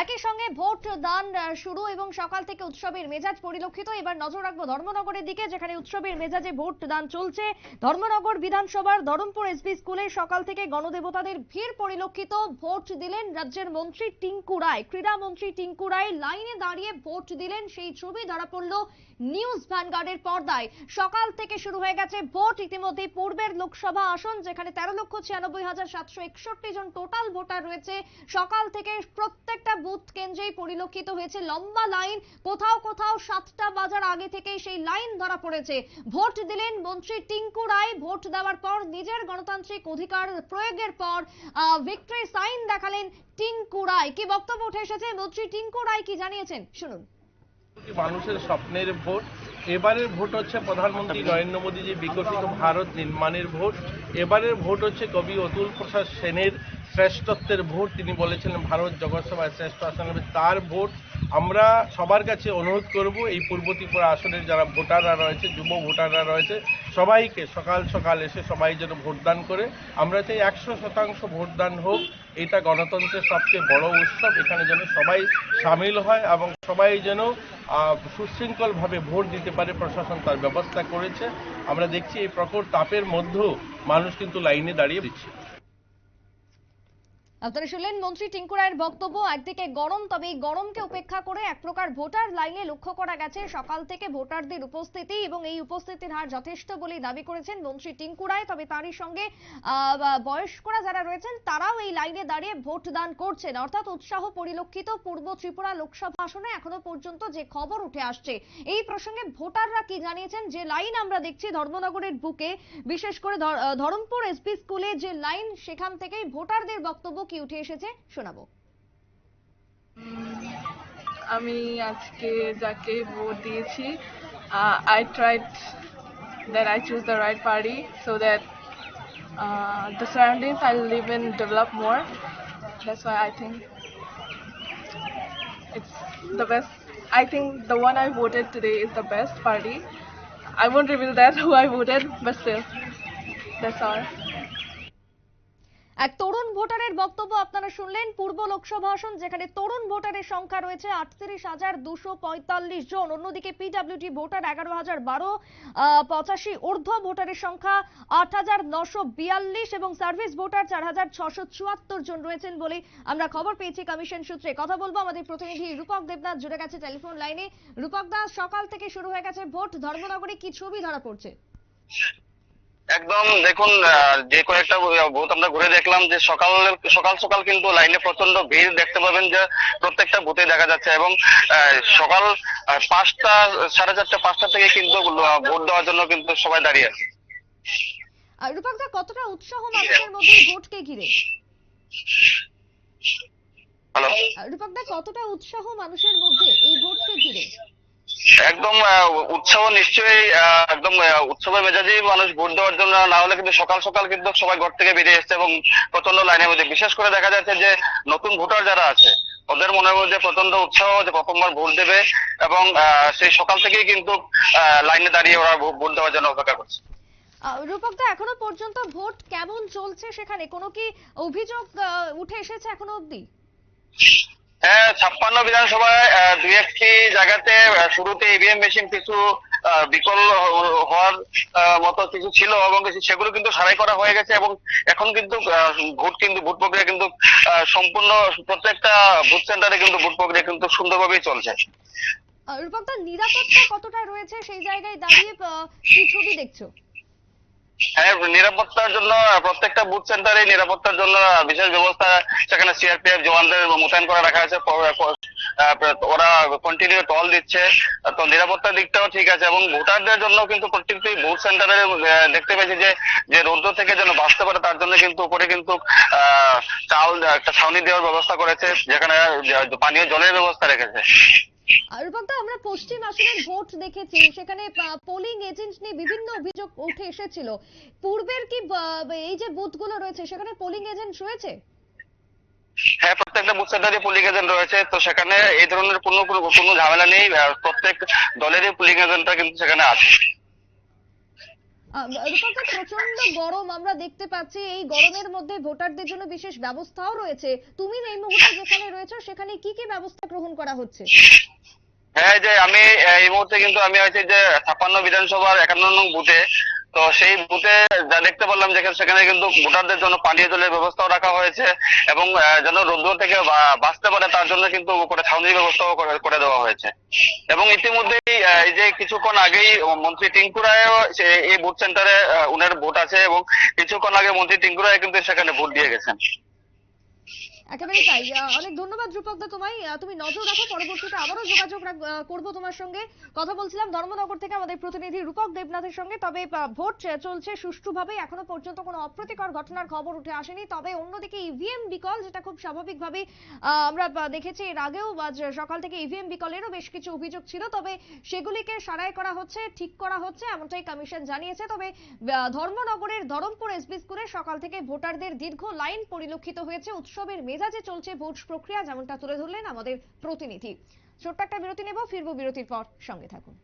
একই সঙ্গে ভোট দান শুরু এবং সকাল থেকে উৎসবের মেজাজ পরিলক্ষিত। এবার নজর রাখব ধর্মনগরের দিকে, যেখানে উৎসবের মেজাজে ভোট দান চলছে। ধর্মনগর বিধানসভার ধরমপুর এসবি স্কুলে সকাল থেকে গণদেবতাদের ভিড় পরিলক্ষিত। ভোট দিলেন রাজ্যের মন্ত্রী টিঙ্কু রায়। ক্রীড়ামন্ত্রী টিঙ্কু রায় লাইনে দাঁড়িয়ে ভোট দিলেন। সেই ছবি ধরা পড়ল নিউজ ভ্যানগার্ডের পর্দায়। সকাল থেকে শুরু হয়ে গেছে ভোট। ইতিমধ্যে পূর্বের লোকসভা আসন, যেখানে তেরো লক্ষ ছিয়ানব্বই হাজার সাতশো একষট্টি জন টোটাল ভোটার রয়েছে। সকাল থেকে প্রত্যেকটা বুথ কেন্দ্রেই পরিলক্ষিত হয়েছে লম্বা লাইন। কোথাও কোথাও সাতটা বাজার আগে থেকেই সেই লাইন ধরা পড়েছে। ভোট দিলেন মন্ত্রী টিঙ্কু রায়। ভোট দেওয়ার পর নিজের গণতান্ত্রিক অধিকার প্রয়োগের পর ভিক্টরি সাইন দেখালেন টিঙ্কু রায়। কি বক্তব্য উঠে এসেছে? মন্ত্রী টিঙ্কু রায় কি জানিয়েছেন? শুনুন। মানুষের স্বপ্নের ভোট। এবারের ভোট হচ্ছে প্রধানমন্ত্রী নরেন্দ্র মোদী যে বিকশিত ভারত নির্মাণের ভোট। এবারের ভোট হচ্ছে কবি অতুল প্রসাদ সেনের শ্রেষ্ঠত্বের ভোট তিনি বলেছিলেন ভারত জগৎসভায় শ্রেষ্ঠ আসন হবে, তার ভোট আমরা সবার কাছে অনুরোধ করব এই পূর্ব ত্রিপুরা আসনের যারা ভোটাররা রয়েছে, যুব ভোটাররা রয়েছে, সবাইকে সকাল সকাল এসে সবাই যেন ভোটদান করে। আমরা চাই একশো শতাংশ ভোটদান হোক, এটা গণতন্ত্রের সবচেয়ে বড় উৎসব, এখানে যেন সবাই সামিল হয় এবং সবাই যেন সুশৃঙ্খলভাবে ভোট দিতে পারে, প্রশাসন তার ব্যবস্থা করেছে। আমরা দেখছি এই প্রখর তাপের মধ্যেও মানুষ কিন্তু লাইনে দাঁড়িয়ে দিচ্ছে আপনারা শুনলেন মন্ত্রী টিঙ্কু রায়ের বক্তব্য। একদিকে গরম, তবে এই গরমকে উপেক্ষা করে এক প্রকার ভোটার লাইনে লক্ষ্য করা গেছে। সকাল থেকে ভোটারদের উপস্থিতি এবং এই উপস্থিতির হার যথেষ্ট বলেই দাবি করেছেন মন্ত্রী টিঙ্কু রায়। তবে তারই সঙ্গে বয়স্করা যারা রয়েছেন, তারাও এই লাইনে দাঁড়িয়ে ভোট দান করছেন। অর্থাৎ উৎসাহ পরিলক্ষিত পূর্ব ত্রিপুরা লোকসভা আসনে এখনও পর্যন্ত যে খবর উঠে আসছে, এই প্রসঙ্গে ভোটাররা কি জানিয়েছেন? যে লাইন আমরা দেখছি ধর্মনগরের বুকে, বিশেষ করে ধর- ধরমপুর এসপি স্কুলে যে লাইন, সেখান থেকেই ভোটারদের বক্তব্য কি উঠে এসেছে শোনাবো আমি আজকে যাকে ভোট দিয়েছি I tried that I choose the right party so that the surroundings I live in develop more that's why I think it's the best. I think the one I voted today is the best party. I won't reveal that who I voted, but still, that's all. এক তরুণ ভোটারের বক্তব্য আপনারা শুনলেন, পূর্ব লোকসভা আসন যেখানে তরুণ ভোটারের সংখ্যা রয়েছে আটত্রিশ হাজার দুশো পঁয়তাল্লিশ জন। অন্যদিকে পিডাব্লিউটি ভোটার এগারো হাজার বারো পঁচাশি ঊর্ধ্ব ভোটারের সংখ্যা আট হাজার নশো বিয়াল্লিশ এবং সার্ভিস ভোটার চার হাজার ছশো চুয়াত্তর জন রয়েছেন বলে আমরা খবর পেয়েছি কমিশন সূত্রে। কথা বলব আমাদের প্রতিনিধি রূপক দেবনাথ, জুড়ে গেছে টেলিফোন লাইনে। রূপক দাস সকাল থেকে শুরু হয়ে গেছে ভোট। ধর্মনগরে কি ছবি ধরা পড়ছে? একদম দেখুন যে কয়েকটা বুথ আমরা ঘুরে দেখলাম যে সকাল সকাল সকাল কিন্তু লাইনে প্রচণ্ড ভিড় দেখতে পাবেন যে প্রত্যেকটা বুথে দেখা যাচ্ছে এবং সকাল পাঁচটা সাড়ে চারটা পাঁচটা থেকে কিন্তু ভোট দেওয়ার জন্য কিন্তু সবাই দাঁড়িয়ে আছে। আর কতটা উৎসাহ মানুষের মধ্যে ভোটকে ঘিরে? হ্যালো? কতটা উৎসাহ মানুষের মধ্যে এই ভোটকে ঘিরে? একদম আহ, উৎসব নিশ্চয়ই একদম উৎসবের মেজাজেই মানুষ ভোট দেওয়ার জন্য না হলে কিন্তু সকাল সকাল কিন্তু সবাই ঘর থেকে বেরিয়ে এসছে এবং প্রচণ্ড লাইনের মধ্যে। বিশেষ করে দেখা যাচ্ছে যে নতুন ভোটার যারা আছে ওদের মনে মনের মধ্যে প্রচণ্ড উৎসাহ যে প্রথমবার ভোট দেবে এবং সেই সকাল থেকেই কিন্তু লাইনে দাঁড়িয়ে ওরা ভোট দেওয়ার জন্য অপেক্ষা করছে। রূপক দা এখনও পর্যন্ত ভোট কেমন চলছে সেখানে? কোনো কি অভিযোগ উঠে এসেছে এখনও অবধি? হ্যাঁ ছাপ্পান্ন বিধানসভায় দুই একটি জায়গাতে শুরুতে ইভিএম মেশিন কিছু বিকল হওয়ার মতো কিছু ছিল এবং সেগুলো কিন্তু সারাই করা হয়ে গেছে এবং এখন কিন্তু ভোট কিন্তু ভোট প্রক্রিয়া কিন্তু সম্পূর্ণ প্রত্যেকটা ভোট সেন্টারে কিন্তু ভোট প্রক্রিয়া কিন্তু সুন্দরভাবেই চলছে। আহ, রূপক নিরাপত্তা কতটা রয়েছে সেই জায়গায় দাঁড়িয়ে কি ছবি দেখছ? হ্যাঁ নিরাপত্তার জন্য, প্রত্যেকটা বুথ সেন্টারে নিরাপত্তার জন্য বিশেষ ব্যবস্থা সেখানে সিআরপিএফ জওয়ানদের মোতায়েন করা রাখা আছে। ওরা কন্টিনিউ টল দিচ্ছে। তো নিরাপত্তার দিকটাও ঠিক আছে এবং ভোটারদের জন্য কিন্তু প্রত্যেকটি বুথ সেন্টারে দেখতে পেয়েছি যে যে রৌদ্র থেকে যেন বাঁচতে পারে তার জন্য কিন্তু উপরে কিন্তু চাল একটা ছাউনি দেওয়ার ব্যবস্থা করেছে, যেখানে পানীয় জলের ব্যবস্থা রেখেছে। আর রূপক দা, আমরা পশ্চিম আসনের ভোট দেখেছি। সেখানে পোলিং এজেন্ট নিয়ে বিভিন্ন অভিযোগ উঠে এসেছিল। পূর্বের কি এই যে বুথগুলো রয়েছে, সেখানে পোলিং এজেন্ট রয়েছে? হ্যাঁ প্রত্যেকটা বুথ সেন্টারে পুলিং এজেন্ট রয়েছে। তো সেখানে এই ধরনের কোনো কোনো ঝামেলা নেই। প্রত্যেক দলেরই পুলিং এজেন্টটা কিন্তু সেখানে আছে। রূপকদা প্রচণ্ড গরম। আমরা দেখতে পাচ্ছি এই গরমের মধ্যে ভোটারদের জন্য বিশেষ ব্যবস্থাও রয়েছে। তুমি এই মুহূর্তে যেখানে রয়েছো সেখানে কি কি ব্যবস্থা গ্রহণ করা হচ্ছে? হ্যাঁ যে আমি এই মুহূর্তে কিন্তু আমি হচ্ছে যে ছাপ্পান্ন বিধানসভার একান্ন নং বুথে তো সেই বুথে যা দেখতে পারলাম যে সেখানে কিন্তু ভোটারদের জন্য পানীয় জলের ব্যবস্থাও রাখা হয়েছে এবং যেন রোদ্দুর থেকে বাঁচতে পারে তার জন্য কিন্তু করে ছাউনির ব্যবস্থাও করে দেওয়া হয়েছে। এবং ইতিমধ্যেই এই যে কিছুক্ষণ আগেই মন্ত্রী টিঙ্কু রায়ও এই বুথ সেন্টারে উনার ভোট আছে এবং কিছুক্ষণ আগে মন্ত্রী টিঙ্কুরায় কিন্তু সেখানে ভোট দিয়ে গেছেন। একেবারে তাই। অনেক ধন্যবাদ রূপকদা তোমায়। তুমি নজর রাখো, পরবর্তীতে আবারও যোগাযোগ করব তোমার সঙ্গে। কথা বলছিলাম ধর্মনগর থেকে আমাদের প্রতিনিধি রূপক দেবনাথের সঙ্গে। তবে ভোট চলছে সুষ্ঠুভাবে। এখনও পর্যন্ত কোনো অপ্রীতিকর ঘটনার খবর উঠে আসেনি। তবে অন্যদিকে ইভিএম বিকল, যেটা খুব স্বাভাবিকভাবে আমরা দেখেছি এর আগেও সকাল থেকে ইভিএম বিকলেরও বেশ কিছু অভিযোগ ছিল। তবে সেগুলিকে সারাই করা হচ্ছে, ঠিক করা হচ্ছে এমনটাই কমিশন জানিয়েছে। তবে ধর্মনগরের ধরমপুর এসবি স্কুলে সকাল থেকে ভোটারদের দীর্ঘ লাইন পরিলক্ষিত হয়েছে। উৎসবের মেজাজে চলছে ভোট প্রক্রিয়া, যেমনটা তুলে ধরলেন আমাদের প্রতিনিধি। ছোট্ট একটা বিরতি নেব, ফিরবো বিরতির পর সঙ্গে থাকুন।